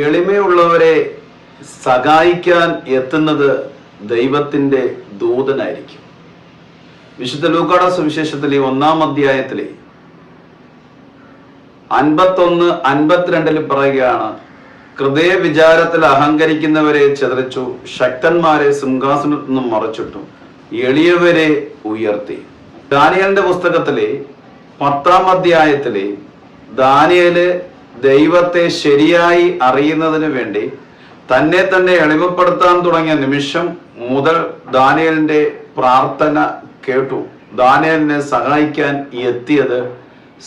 എളിമയുള്ളവരെ സഹായിക്കാൻ എത്തുന്നത് ദൈവത്തിന്റെ ദൂതനായിരിക്കും. വിശുദ്ധ ലൂക്കാട സുവിശേഷത്തിലെ ഒന്നാം അധ്യായത്തിലെ അൻപത്തൊന്ന് അൻപത്തിരണ്ടിൽ പറയുകയാണ് ഹൃദയ വിചാരത്തിൽ അഹങ്കരിക്കുന്നവരെ ചെതറിച്ചു ശക്തന്മാരെ സിംഹാസനത്തിൽ നിന്നും മറച്ചിട്ടു എളിയവരെ ഉയർത്തി. ദാനിയലിന്റെ പുസ്തകത്തിലെ പത്താം അധ്യായത്തിലെ ദാനിയൽ ദൈവത്തെ ശരിയായി അറിയുന്നതിന് വേണ്ടി തന്നെ തന്നെ എളിമപ്പെടുത്താൻ തുടങ്ങിയ നിമിഷം മുതൽ ദാനിയലിന്റെ പ്രാർത്ഥന കേട്ടു. ദാനിയലിനെ സഹായിക്കാൻ എത്തിയത്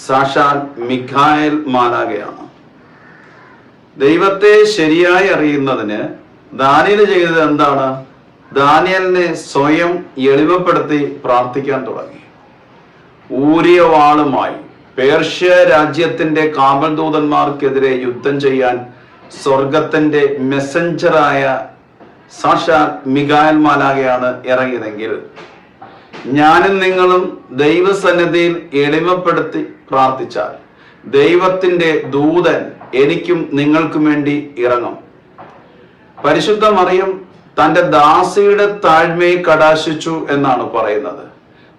സാക്ഷാൽ മിഖായൽ മാലാകയാണ് ദൈവത്തെ ശരിയായി അറിയുന്നതിന് ദാനിയൽ ചെയ്തത് എന്താണ്? ദാനിയലിനെ സ്വയം എളിമപ്പെടുത്തി പ്രാർത്ഥിക്കാൻ തുടങ്ങി. ഊരിയ വാളുമായി പേർഷ്യ രാജ്യത്തിന്റെ കാവൽദൂതന്മാർക്കെതിരെ യുദ്ധം ചെയ്യാൻ സ്വർഗത്തിന്റെ മെസ്സഞ്ചറായ സാക്ഷാ മികായൽ ഇറങ്ങിയതെങ്കിൽ ഞാനും നിങ്ങളും ദൈവസന്നിധിയിൽ എളിമപ്പെടുത്തി പ്രാർത്ഥിച്ചാൽ ദൈവത്തിന്റെ ദൂതൻ എനിക്കും നിങ്ങൾക്കും വേണ്ടി ഇറങ്ങും. പരിശുദ്ധ മറിയം തന്റെ ദാസിയുടെ താഴ്മയെ കടാശിച്ചു എന്നാണ് പറയുന്നത്.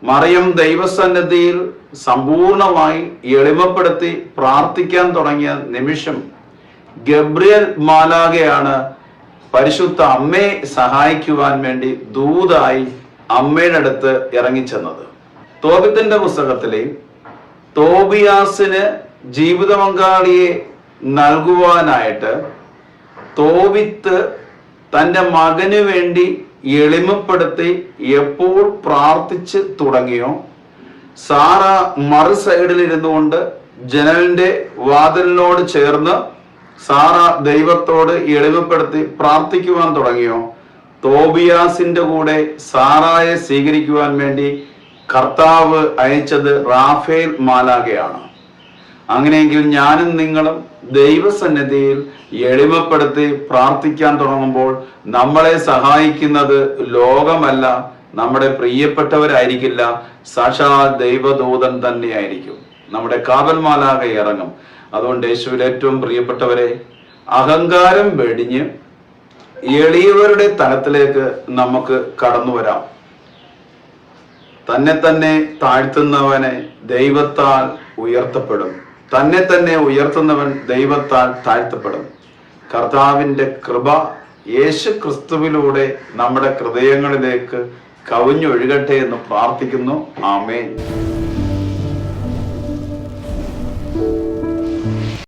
മറിയം ദൈവസന്നിധിയിൽ സമ്പൂർണമായി എളിമപ്പെടുത്തി പ്രാർത്ഥിക്കാൻ തുടങ്ങിയ നിമിഷം ഗബ്രിയൽ മാലാകയാണ് പരിശുദ്ധ അമ്മയെ സഹായിക്കുവാൻ വേണ്ടി ദൂതായി അമ്മയുടെ അടുത്ത് ഇറങ്ങിച്ചെന്നത്. തോബിത്തിന്റെ പുസ്തകത്തിലെ തോബിയാസിന് ജീവിത പങ്കാളിയെ നൽകുവാനായിട്ട് തോബിത്ത് തന്റെ മകന് വേണ്ടി എളിമപ്പെടുത്തി എപ്പോൾ പ്രാർത്ഥിച്ച് തുടങ്ങിയോ സാറ മറു സൈഡിൽ ഇരുന്നുകൊണ്ട് ജനലിന്റെ വാതിലിനോട് ചേർന്ന് സാറ ദൈവത്തോട് എളിമപ്പെടുത്തി പ്രാർത്ഥിക്കുവാൻ തുടങ്ങിയോ? തോബിയാസിന്റെ കൂടെ സാറായെ സ്വീകരിക്കുവാൻ വേണ്ടി കർത്താവ് അയച്ചത് റാഫേൽ മാലാകയാണ് അങ്ങനെയെങ്കിൽ ഞാനും നിങ്ങളും ദൈവസന്നിധിയിൽ എളിമപ്പെടുത്തി പ്രാർത്ഥിക്കാൻ തുടങ്ങുമ്പോൾ നമ്മളെ സഹായിക്കുന്നത് ലോകമല്ല നമ്മുടെ പ്രിയപ്പെട്ടവരായിരിക്കില്ല സാക്ഷാ ദൈവദൂതൻ തന്നെയായിരിക്കും. നമ്മുടെ കാവൽമാലാക ഇറങ്ങും. അതുകൊണ്ട് യേശുവിൽ ഏറ്റവും പ്രിയപ്പെട്ടവരെ അഹങ്കാരം വെടിഞ്ഞ് എളിയവരുടെ തലത്തിലേക്ക് നമുക്ക് കടന്നു വരാം. തന്നെ തന്നെ താഴ്ത്തുന്നവനെ ദൈവത്താൽ ഉയർത്തപ്പെടും. തന്നെ തന്നെ ഉയർത്തുന്നവൻ ദൈവത്താൽ താഴ്ത്തപ്പെടും. കർത്താവിന്റെ കൃപ യേശു ക്രിസ്തുവിലൂടെ നമ്മുടെ ഹൃദയങ്ങളിലേക്ക് കവിഞ്ഞൊഴുകട്ടെ എന്ന് പ്രാർത്ഥിക്കുന്നു. ആമേ